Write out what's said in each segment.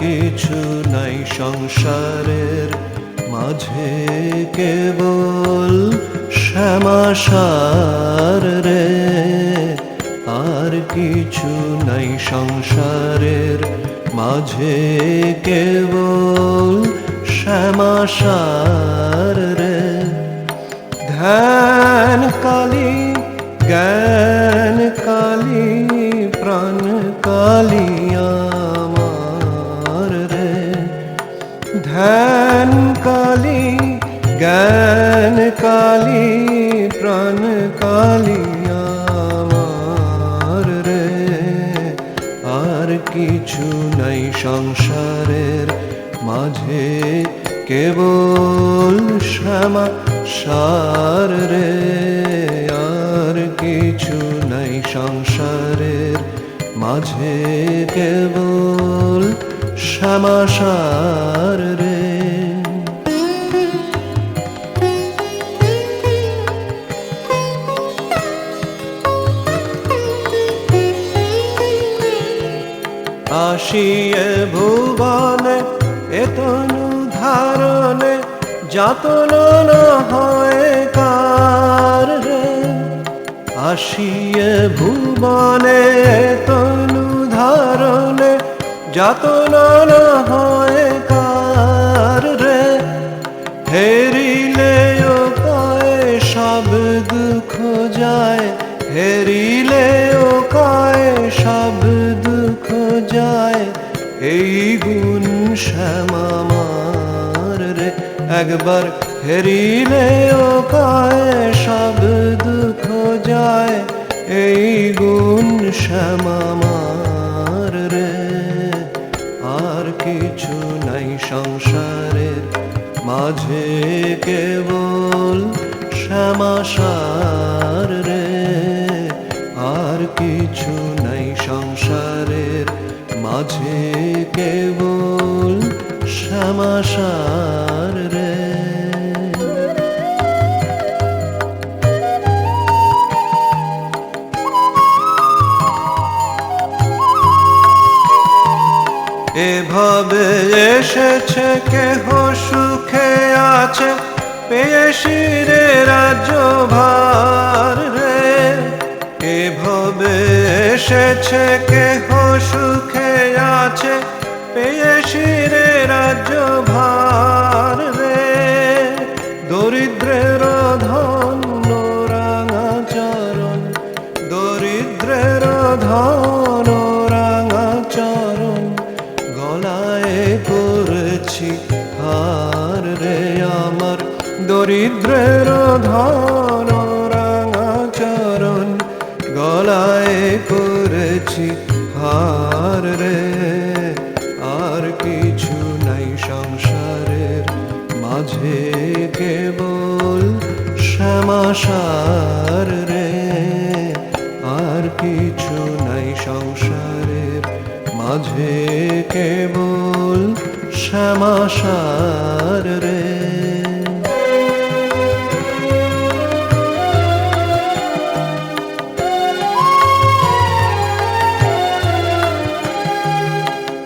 কিছু নাই সংসারের মাঝে কেবল শ্যামাসার রে। আর কিছু নাই সংসারের মাঝে কেবল শ্যামাসার রে। ধ্যান কালী, জ্ঞান কালী, প্রাণ কালী ধ্যান কালী জ্ঞান কালী, প্রাণ কালী আমার রে। আর কিছু নাই সংসারের মাঝে, কেবল শ্যামা সার রে। আর কিছু নাই সংসারের মাঝে, কেবল শ্যামা সার রে। আসিয়ে ভুবনে, এতনু ধারণে যাতন হয় কার রে? আসিয়ে ভুবনে, এতনু ধারণে যাতন হয় কার রে? হেরিলে পায় সব দুঃখ যায় হেরিলে এই গুণ শ্যামার রে, একবার হেরিলে ও কায় সব দুঃখ যায়। এই গুণ শ্যামার রে, আর কিছু নাই সংসারের মাঝে কেবল শ্যামাসার কেবল শ্যামাসার রে। এভাবে এসেছে কেহ সুখে আছে পেয়ে শিরে রাজ্য ভার রে। এভাবে এসেছে কেহ সুখে শিরে রাজ্য ভার রে, দরিদ্রের ধন্য রাঙাচরণ, দরিদ্রের ধন রাঙাচরণ, গলায় করেছি হার রে আমার। দরিদ্রের ধন রাঙাচরণ, গলায় করেছি হার রে। মাঝে কেবল শ্যামাসার রে আর কিছু নাই সংসারের। মাঝে কেবল শ্যামাসার রে।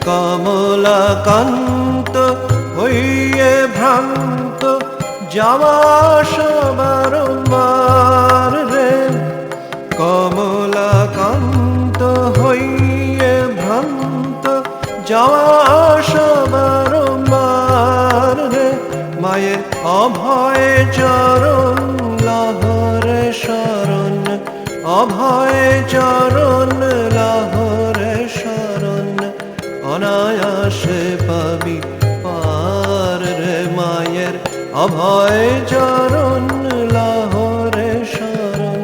কমলাকান্ত হইয়ে যাওয়া সবারম্বার রে, কমলাকান্ত হইয়ে ভ্রান্ত, যাওয়া সবারম্বার রে, মায়ের অভয় চরণ, লহরে শরণ, অভয় চরণ অভয় চরণ, লাহরে শরণ,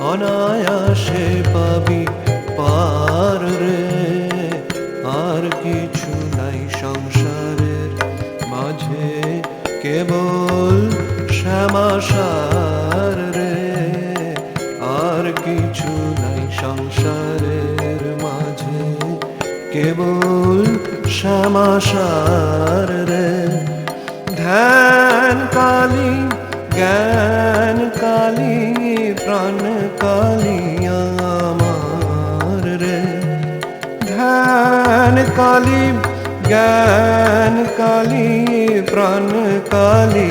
অনায়াসে পাবি পার রে। আর কিছু নাই সংসারের মাঝে, কেবল শ্যামাসার রে। আর কিছু নাই সংসারের মাঝে, কেবল শ্যামাসার রে। ধ্যান কালী জ্ঞান কালী প্রাণ কালী আমার রে। ধ্যান কালী জ্ঞান কালী প্রাণ কালী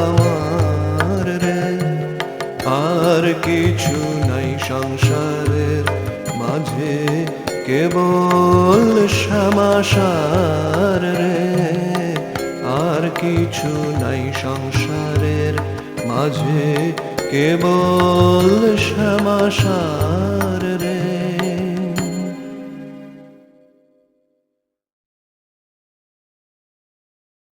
আমার রে। আর কিছু নাই সংসারের মাঝে, কেবল সমাসার রে। কিছু নাই সংসারের মাঝে কেবল শ্যামাসার রে।